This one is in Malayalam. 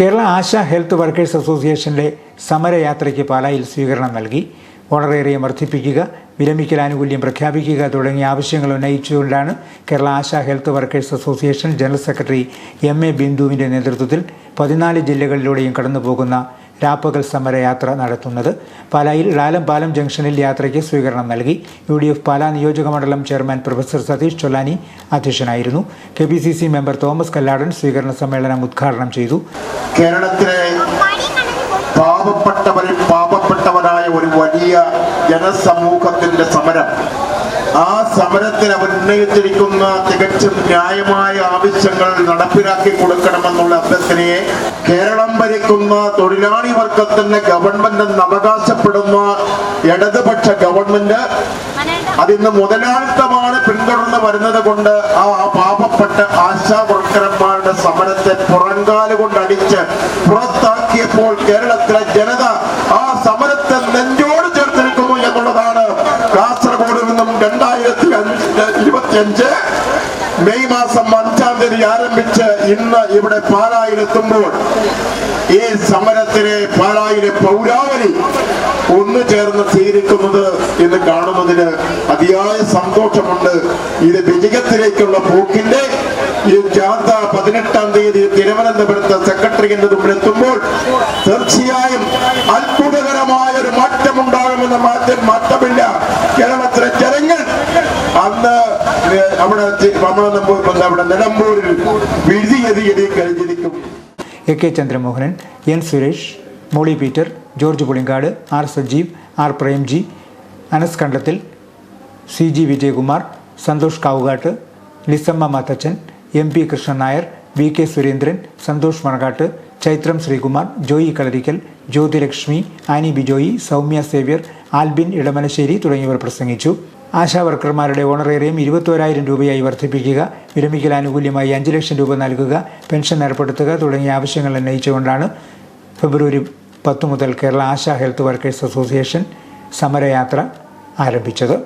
കേരള ആശ ഹെൽത്ത് വർക്കേഴ്സ് അസോസിയേഷന്റെ സമരയാത്രയ്ക്ക് പാലായിൽ സ്വീകരണം നൽകി. ഓണറേറിയം വർദ്ധിപ്പിക്കുക വിരമിക്കൽ ആനുകൂല്യം പ്രഖ്യാപിക്കുക തുടങ്ങിയ ആവശ്യങ്ങൾ ഉന്നയിച്ചുകൊണ്ടാണ് Kerala ASHA health workers association general secretary M A ബിന്ദുവിന്റെ നേതൃത്വത്തിൽ പതിനാല് ജില്ലകളിലൂടെയും കടന്നുപോകുന്ന രാപ്പകൽ സമരയാത്ര നടത്തുന്നത്. പാലായിൽ ലാലം പാലം ജംഗ്ഷനിൽ യാത്രയ്ക്ക് സ്വീകരണം നൽകി. യു ഡി എഫ് പാലാ നിയോജക മണ്ഡലം ചെയർമാൻ പ്രൊഫസർ സതീഷ് ചൊല്ലാനി അധ്യക്ഷനായിരുന്നു. K P C C member Thomas Kalladan സ്വീകരണ സമ്മേളനം ഉദ്ഘാടനം ചെയ്തു. കേരളത്തിലെ പാവപ്പെട്ടവരിൽ പാവപ്പെട്ടവരായ ഒരു വലിയ ജനസമൂഹത്തിന്റെ സമരം. ആ സമരത്തിൽ അവർ ഉന്നയിച്ചിരിക്കുന്ന തികച്ചും ന്യായമായ ആവശ്യങ്ങൾ നടപ്പിലാക്കി കൊടുക്കണമെന്നുള്ള അഭ്യർത്ഥനയെ കേരളം ഭരിക്കുന്ന തൊഴിലാളി വർഗത്തിന് ഗവൺമെന്റ് എന്ന് അവകാശപ്പെടുന്ന ഇടതുപക്ഷ ഗവൺമെന്റ് അതിന്ന് മുതലാളിത്തമാണ് പിന്തുടർന്ന് വരുന്നത് കൊണ്ട് ആ പാപപ്പെട്ട ആശാ വർക്കർമാരുടെ സമരത്തെ പുറങ്കാൽ കൊണ്ട് അടിച്ച് പുറത്താക്കിയപ്പോൾ കേരളത്തിലെ ജനത ആ സമരത്തെ നെഞ്ചോട് ചേർത്ത് നിൽക്കുന്നു എന്നുള്ളതാണ് കാസർഗോഡ് നിന്നും രണ്ടായിരത്തി അഞ്ച് ഇരുപത്തിയഞ്ച്. മെയ് മാസം അഞ്ചാം തീയതി ആരംഭിച്ച് ഇന്ന് ഇവിടെ പാലായിലെത്തുമ്പോൾ ഈ സമരത്തിലെ പാലായിലെ പൗരാവലി ഒന്നു ചേർന്ന് സ്വീകരിക്കുന്നത് എന്ന് കാണുന്നതിന് അതിയായ സന്തോഷമുണ്ട്. ഇത് വിജയത്തിലേക്കുള്ള പോക്കിന്റെ ഈ ജാഥ പതിനെട്ടാം തീയതി തിരുവനന്തപുരത്ത് സെക്രട്ടറിയുടെ മുമ്പിൽ എത്തുമ്പോൾ തീർച്ചയായും അത്ഭുതകരമായ ഒരു മാറ്റമുണ്ടാകുമെന്ന മാറ്റം മാറ്റമില്ല. കേരളത്തിലെ ജനങ്ങൾ അന്ന് നമ്മുടെ A K Chandramohanan N Suresh Molly Peter George Pulinkad R Sajeev R Premji Anas Kandathil C G Vijayakumar Santhosh Kavukattu Lissamma Mathachan M P Krishnan Nair V K Surendran Santhosh Manakkattu Chaithram Sreekumar Joy Kalarickal Jyothilakshmi Annie Bijoy Soumya Xavier Albin Edamanassery തുടങ്ങിയവർ പ്രസംഗിച്ചു. ആശാ വർക്കർമാരുടെ ഓണറേറിയം ഇരുപത്തോരായിരം രൂപയായി വർദ്ധിപ്പിക്കുക വിരമിക്കൽ ആനുകൂല്യമായി അഞ്ച് ലക്ഷം രൂപ നൽകുക പെൻഷൻ ഏർപ്പെടുത്തുക തുടങ്ങിയ ആവശ്യങ്ങൾ ഉന്നയിച്ചുകൊണ്ടാണ് ഫെബ്രുവരി പത്ത് മുതൽ Kerala ASHA health workers association സമരയാത്ര ആരംഭിച്ചത്.